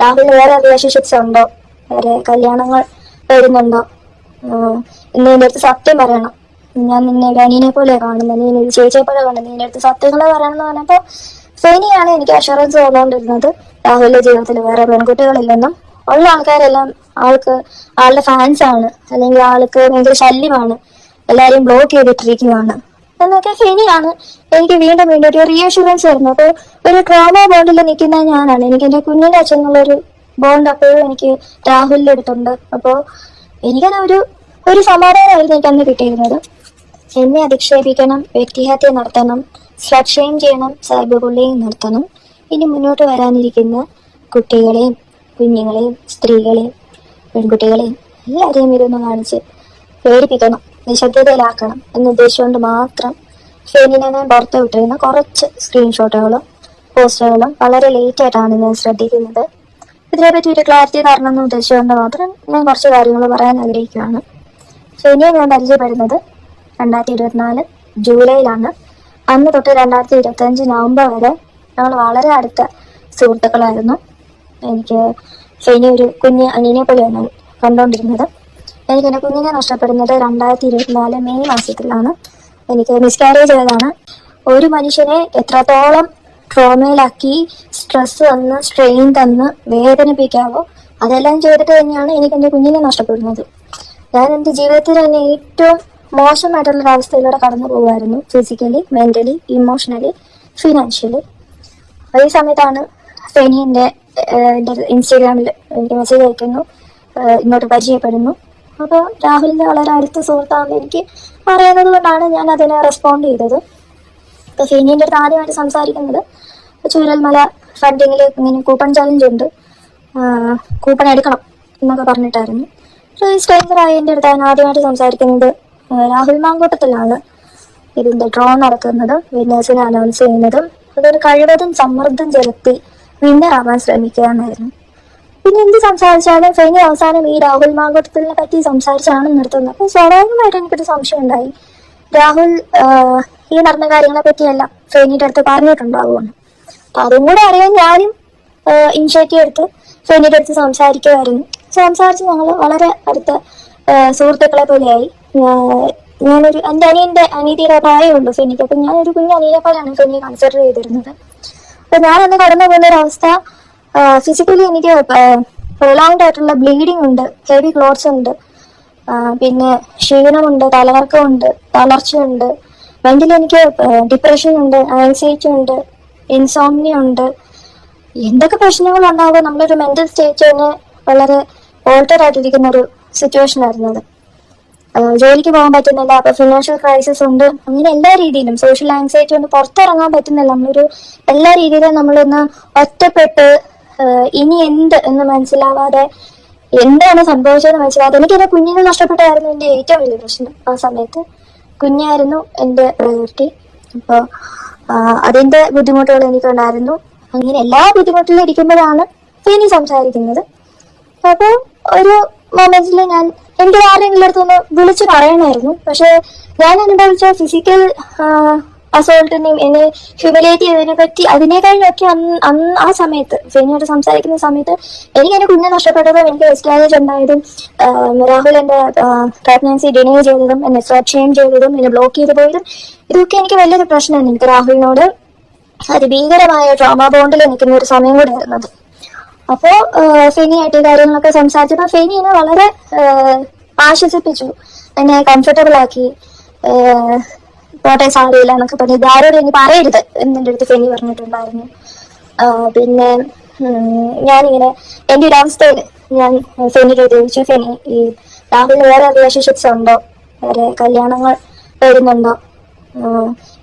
രാഹുലിന് വേറെ റിലേഷൻഷിപ്സ് ഉണ്ടോ? വേറെ കല്യാണങ്ങൾ വരുന്നുണ്ടോ? ഇന്ന് അടുത്ത് സത്യം പറയണം. ഞാൻ നിന്നെ അനിയനെ പോലെ കാണുന്നത് നീ ഒരു ചേച്ചിയെ പോലെ കാണുന്നത് നീ എന്റെ അടുത്ത് സത്യങ്ങളെ പറയണം എന്ന് പറഞ്ഞപ്പോൾ ഫെനിയാണ് എനിക്ക് അഷുറൻസ് തോന്നുകൊണ്ടിരുന്നത്. രാഹുലിന്റെ ജീവിതത്തിൽ വേറെ പെൺകുട്ടികളില്ലെന്നും ഉള്ള ആൾക്കാരെല്ലാം ആൾക്ക് ആളുടെ ഫാൻസ് ആണ്. അല്ലെങ്കിൽ ആൾക്ക് ഭയങ്കര ശല്യമാണ്. എല്ലാരെയും ബ്ലോക്ക് ചെയ്തിട്ടിരിക്കുകയാണ്. എന്നൊക്കെ ഫെനിയാണ് എനിക്ക് വീണ്ടും വീണ്ടും ഒരു റീഅഷുറൻസ് തരുന്നത് അപ്പോൾ ഒരു ട്രോമ ബോണ്ടിൽ നിൽക്കുന്ന ഞാനാണ്. എനിക്ക് എന്റെ കുഞ്ഞിന്റെ അച്ഛൻ എന്നുള്ളൊരു ബോണ്ട് അപ്പോഴും എനിക്ക് രാഹുലിന്റെ അടുത്തുണ്ട്. അപ്പോൾ എനിക്കത് ഒരു ഒരു സമാധാനമായിരുന്നു എനിക്ക് അന്ന് കിട്ടിയിരുന്നത്. എന്നെ അധിക്ഷേപിക്കണം വ്യക്തിഹത്യ നടത്തണം സ്ലഡ് ചെയ്യണം സൈബർ ബുള്ളിയും നടത്തണം. ഇനി മുന്നോട്ട് വരാനിരിക്കുന്ന കുട്ടികളെയും കുഞ്ഞുങ്ങളെയും സ്ത്രീകളെയും പെൺകുട്ടികളെയും എല്ലാവരെയും ഇതൊന്ന് കാണിച്ച് പേടിപ്പിക്കണം. നിശബ്ദതയിലാക്കണം എന്ന് ഉദ്ദേശിച്ചുകൊണ്ട് മാത്രം ഫെനിനെ ഞാൻ പുറത്ത് വിട്ടിരുന്ന. കുറച്ച് സ്ക്രീൻഷോട്ടുകളും പോസ്റ്ററുകളും വളരെ ലേറ്റ് ആയിട്ടാണ് ഞാൻ ശ്രദ്ധിക്കുന്നത്. ഇതിനെപ്പറ്റി ഒരു ക്ലാരിറ്റി തരണം എന്ന് ഉദ്ദേശിച്ചുകൊണ്ട് മാത്രം ഞാൻ കുറച്ച് കാര്യങ്ങൾ പറയാൻ ആഗ്രഹിക്കുകയാണ്. ഫെനിയെ ഞാൻ പരിചയപ്പെടുന്നത് രണ്ടായിരത്തി ഇരുപത്തിനാല് ജൂലൈയിലാണ്. അന്ന് തൊട്ട് രണ്ടായിരത്തി ഇരുപത്തി അഞ്ച് നവംബർ വരെ ഞങ്ങൾ വളരെ അടുത്ത സുഹൃത്തുക്കളായിരുന്നു. എനിക്ക് ഫെനി ഒരു കുഞ്ഞ് അനിയനെ പോലെയാണ് കണ്ടുകൊണ്ടിരുന്നത്. എനിക്ക് എന്റെ കുഞ്ഞിനെ നഷ്ടപ്പെടുന്നത് രണ്ടായിരത്തി ഇരുപത്തിനാല് മെയ് മാസത്തിലാണ്. എനിക്ക് മിസ്കാരേജ് ചെയ്തതാണ്. ഒരു മനുഷ്യനെ എത്രത്തോളം ട്രോമയിലാക്കി സ്ട്രെസ് തന്ന് സ്ട്രെയിൻ തന്ന് വേദനിപ്പിക്കാവോ അതെല്ലാം ചെയ്തിട്ട് തന്നെയാണ് എനിക്ക് എന്റെ കുഞ്ഞിനെ നഷ്ടപ്പെടുന്നത്. ഞാൻ എന്റെ ജീവിതത്തിൽ തന്നെ ഏറ്റവും മോശമായിട്ടുള്ള ഒരു അവസ്ഥയിലൂടെ കടന്നു പോകുമായിരുന്നു. ഫിസിക്കലി മെന്റലി ഇമോഷണലി ഫിനാൻഷ്യലി അപ്പോൾ ഈ സമയത്താണ് ഫെനി എന്റെ ഇൻസ്റ്റാഗ്രാമിൽ എനിക്ക് മെസ്സേജ് അയക്കുന്നു. ഇങ്ങോട്ട് പരിചയപ്പെടുന്നു. അപ്പോൾ രാഹുലിന്റെ വളരെ അടുത്ത സുഹൃത്താണെന്ന് എനിക്ക് പറയുന്നത് കൊണ്ടാണ് ഞാൻ അതിനെ റെസ്പോണ്ട് ചെയ്തത്. ഇപ്പോൾ ഫെനീന്റെ അടുത്ത് ആദ്യമായിട്ട് സംസാരിക്കുന്നത് ചൂരൽമല ഫണ്ടിങ്ങിൽ ഇങ്ങനെ കൂപ്പൺ ചാലഞ്ച് ഉണ്ട്. കൂപ്പൺ എടുക്കണം എന്നൊക്കെ പറഞ്ഞിട്ടായിരുന്നു. ഒരു ഈ എന്റെ അടുത്ത് ഞാൻ ആദ്യമായിട്ട് സംസാരിക്കുന്നത് രാഹുൽ മാങ്കൂട്ടത്തിലാണ് ഇതിന്റെ ഡ്രോൺ നടക്കുന്നത്. വിന്നേഴ്സിനെ അനൗൺസ് ചെയ്യുന്നതും അതൊരു കഴിവതും സമ്മർദ്ദം ചെലുത്തി വിന്നർ ആവാൻ ശ്രമിക്കുക എന്നായിരുന്നു പിന്നെ എന്ത് സംസാരിച്ചാലും ഫെനി അവസാനം ഈ രാഹുൽ മാങ്കൂട്ടത്തിനെ പറ്റി സംസാരിച്ചാണ് നിർത്തുന്നത്. അപ്പൊ സ്വാഭാവികമായിട്ട് എനിക്കൊരു സംശയം ഉണ്ടായി. രാഹുൽ ഈ നടന്ന കാര്യങ്ങളെ പറ്റിയല്ല ഫെനിയുടെ അടുത്ത് പറഞ്ഞിട്ടുണ്ടാവുമെന്ന്. അപ്പൊ അതും കൂടെ അറിയാൻ ഞാനും ഇനിഷ്യേറ്റീവ് എടുത്ത് ഫെനിയുടെ അടുത്ത് സംസാരിക്കുമായിരുന്നു. സംസാരിച്ച് ഞങ്ങൾ വളരെ അടുത്ത സുഹൃത്തുക്കളെ പോലെയായി. ഞാനൊരു എന്റെ അനിയന്റെ അനീതിയുടെ പ്രായമുണ്ട് ഫെനിക്ക്. അപ്പം ഞാനൊരു കുഞ്ഞു അനിയനെ പോലെയാണ് ഫെനി കൺസിഡർ ചെയ്തിരുന്നത്. അപ്പൊ ഞാനന്ന് കടന്നു പോകുന്ന ഒരു അവസ്ഥ ഫിസിക്കലി എനിക്ക് പ്രൊലോങ്ഡ് ആയിട്ടുള്ള ബ്ലീഡിംഗ് ഉണ്ട് ഹെവി ക്ലോത്ത്സ് ഉണ്ട്. പിന്നെ ക്ഷീണമുണ്ട് തലകറക്കമുണ്ട് തളർച്ചയുണ്ട്. മെന്റലി എനിക്ക് ഡിപ്രഷൻ ഉണ്ട് ആൻസൈറ്റി ഉണ്ട് ഇൻസോമിനിയ ഉണ്ട്. എന്തൊക്കെ പ്രശ്നങ്ങൾ ഉണ്ടാകുമ്പോൾ നമ്മളൊരു മെന്റൽ സ്റ്റേറ്റ് തന്നെ വളരെ ഓൾട്ടർ ആയിട്ടിരിക്കുന്ന ഒരു സിറ്റുവേഷൻ ആയിരുന്നു അത്. ജോലിക്ക് പോകാൻ പറ്റുന്നില്ല അപ്പൊ ഫിനാൻഷ്യൽ ക്രൈസിസ് ഉണ്ട്. അങ്ങനെ എല്ലാ രീതിയിലും സോഷ്യൽ ആൻസൈറ്റി കൊണ്ട് പുറത്തിറങ്ങാൻ പറ്റുന്നില്ല. നമ്മളൊരു എല്ലാ രീതിയിലും നമ്മളൊന്ന് ഒറ്റപ്പെട്ട് ഇനി എന്ത് എന്ന് മനസ്സിലാവാതെ എന്താണ് സംഭവിച്ചതെന്ന് മനസ്സിലാവാതെ എനിക്ക് എന്റെ കുഞ്ഞിനെ നഷ്ടപ്പെട്ടായിരുന്നു എന്റെ ഏറ്റവും വലിയ പ്രശ്നം ആ സമയത്ത്. കുഞ്ഞായിരുന്നു എന്റെ പ്രയോറിറ്റി അപ്പോൾ അതിന്റെ ബുദ്ധിമുട്ടുകൾ എനിക്കുണ്ടായിരുന്നു. അങ്ങനെ എല്ലാ ബുദ്ധിമുട്ടിലും ഇരിക്കുമ്പോഴാണ് ഇനി സംസാരിക്കുന്നത്. അപ്പോൾ ഒരു മൊമെന്റിൽ ഞാൻ എനിക്ക് ആരെങ്കിലും അടുത്തൊന്ന് വിളിച്ചു പറയണമായിരുന്നു. പക്ഷെ ഞാൻ അനുഭവിച്ച ഫിസിക്കൽ അസോൾട്ടിനെയും എന്നെ ഹ്യൂമിലേറ്റ് ചെയ്തതിനെ പറ്റി അതിനേക്കാളൊക്കെ അന്ന് ആ സമയത്ത് ഫെനിയോട് സംസാരിക്കുന്ന സമയത്ത് എനിക്ക് എന്റെ കുഞ്ഞെ നഷ്ടപ്പെട്ടതും എനിക്ക് മിസ്കാരേജ് ഉണ്ടായതും രാഹുൽ എന്റെ പ്രഗ്നൻസി ഡിനേ ചെയ്തതും എന്നെ ഷെയിം ചെയ്തതും എന്നെ ബ്ലോക്ക് ചെയ്തു പോയതും ഇതൊക്കെ എനിക്ക് വലിയൊരു പ്രശ്നമാണ് എനിക്ക് രാഹുലിനോട്. അതിഭീകരമായ ട്രോമ ബോണ്ടിൽ നിൽക്കുന്ന ഒരു സമയം കൂടെ ആയിരുന്നത് അപ്പോ ഫെനിയായിട്ട് കാര്യങ്ങളൊക്കെ സംസാരിച്ചപ്പോ ഫെനി എന്നെ വളരെ ആശ്വസിപ്പിച്ചു. എന്നെ കംഫർട്ടബിൾ ആക്കി. ആഹ് പോട്ടെ സാറിയില്ല എന്നൊക്കെ പറഞ്ഞു ഇതാരോട് ഇനി പറയരുത് എന്നെ അടുത്ത് ഫെനി പറഞ്ഞിട്ടുണ്ടായിരുന്നു. പിന്നെ ഞാനിങ്ങനെ എന്റെ ഒരു അവസ്ഥയിൽ ഞാൻ ഫെനിയുടെ ചോദിച്ചു ഫെനി ഈ രാഹുലിന് വേറെ റിലേഷൻഷിപ്സ് ഉണ്ടോ? വേറെ കല്യാണങ്ങൾ വരുന്നുണ്ടോ?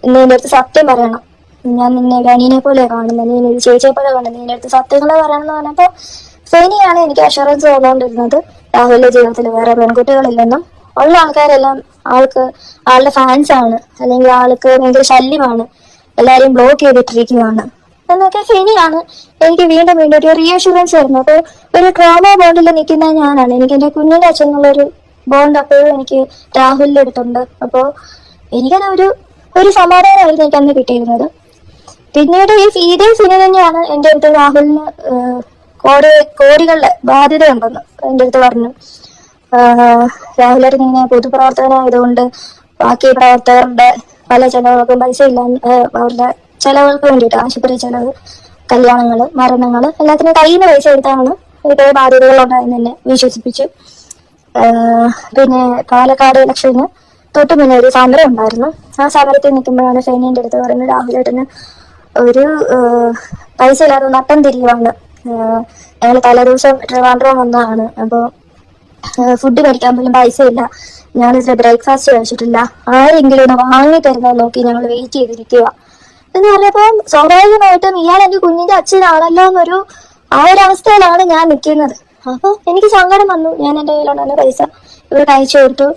ഇന്ന് എന്റെ അടുത്ത് സത്യം പറയണം. ഞാൻ നിന്നെ ഒരു പോലെ കാണുന്നത് നീ ഒരു ചേച്ചിയെ പോലെ കാണുന്നത് നിന്റെ അടുത്ത് സത്യങ്ങളെ പറയണം എന്ന് പറഞ്ഞപ്പോൾ ഫെനിയാണ് എനിക്ക് അഷുറൻസ് തോന്നുന്നത് രാഹുലിന്റെ ജീവിതത്തിൽ വേറെ പെൺകുട്ടികളില്ലെന്നും ഉള്ള ആൾക്കാരെല്ലാം ആൾക്ക് ആളുടെ ഫാൻസ് ആണ്. അല്ലെങ്കിൽ ആൾക്ക് ഭയങ്കര ശല്യമാണ്. എല്ലാരെയും ബ്ലോക്ക് ചെയ്തിട്ടിരിക്കുകയാണ് എന്നൊക്കെ ഫെനിയാണ് എനിക്ക് വീണ്ടും വീണ്ടും ഒരു റീഅഷുറൻസ് തരുന്നത് അപ്പോൾ ഒരു ട്രോമ ബോണ്ടിൽ നിൽക്കുന്ന ഞാനാണ്. എനിക്ക് എന്റെ കുഞ്ഞിന്റെ അച്ഛൻ എന്നുള്ളൊരു ബോണ്ട് അപ്പോഴും എനിക്ക് രാഹുലിന്റെ അടുത്തുണ്ട്. അപ്പോൾ എനിക്കത് ഒരു ഒരു സമാധാനമായിരുന്നു എനിക്ക് അന്ന് കിട്ടിയിരുന്നത്. പിന്നീട് ഈ ഇതേ സിനിമ തന്നെയാണ് എന്റെ അടുത്ത് രാഹുലിന് കോടി കോടികളുടെ ബാധ്യതയുണ്ടെന്ന് എന്റെ അടുത്ത് പറഞ്ഞു. രാഹുലേട്ടൻ ഇങ്ങനെ പൊതുപ്രവർത്തകനായതുകൊണ്ട് ബാക്കി പ്രവർത്തകരുടെ പല ചെലവുകൾക്കും പൈസ ഇല്ല അവരുടെ ചെലവുകൾക്ക് വേണ്ടിയിട്ട് ആശുപത്രി ചെലവ് കല്യാണങ്ങൾ മരണങ്ങൾ എല്ലാത്തിനും കയ്യിൽ നിന്ന് പൈസ എടുത്താണ് ഇതേ ബാധ്യതകളുണ്ടായെന്ന് തന്നെ വിശ്വസിപ്പിച്ചു. പിന്നെ പാലക്കാട് ഇലക്ഷന് തൊട്ട് മുന്നേ ഒരു സമരം ഉണ്ടായിരുന്നു. ആ സമരത്തിൽ നിൽക്കുമ്പോഴാണ് ഷൈനിന്റെ അടുത്ത് പറയുന്നത് രാഹുലേട്ടന് ഒരു പൈസ ഇല്ലാതെ നട്ടം തിരിയുവാണ്. ഞങ്ങൾ തലേദിവസം ട്രിവാൻഡ്രം വന്നതാണ്. അപ്പോൾ ഫുഡ് കഴിക്കാൻ പോലും പൈസ ഇല്ല ഞാനിതിൽ ബ്രേക്ക്ഫാസ്റ്റ് കഴിച്ചിട്ടില്ല. ആരെങ്കിലും വാങ്ങി തരുന്നത് നോക്കി ഞങ്ങൾ വെയിറ്റ് ചെയ്തിരിക്കുക എന്ന് പറഞ്ഞപ്പോൾ സ്വാഭാവികമായിട്ടും ഇയാൾ എന്റെ കുഞ്ഞിന്റെ അച്ഛനാണല്ലോ എന്നൊരു ആ ഒരു അവസ്ഥയിലാണ് ഞാൻ നിൽക്കുന്നത്. അപ്പൊ എനിക്ക് സങ്കടം വന്നു. ഞാൻ എന്റെ കയ്യിലുണ്ടായിരുന്ന പൈസ ഇവർക്ക് അയച്ചു കൊടുത്തു.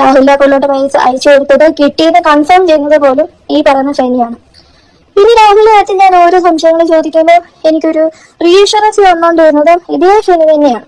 രാഹുലിന്റെ അക്കൗണ്ടിലോട്ട് പൈസ അയച്ചു കൊടുത്തത് കിട്ടിയെന്ന് കൺഫേം ചെയ്യുന്നത് പോലും ഈ പറയുന്ന ശനിയാണ് ഇനി രാഹുലിനെ അച്ഛൻ ഞാൻ ഓരോ സംശയങ്ങൾ ചോദിക്കുമ്പോൾ എനിക്കൊരു റീഷറൻസ് വന്നോണ്ട് വരുന്നത് ഇതേ ശനി തന്നെയാണ്.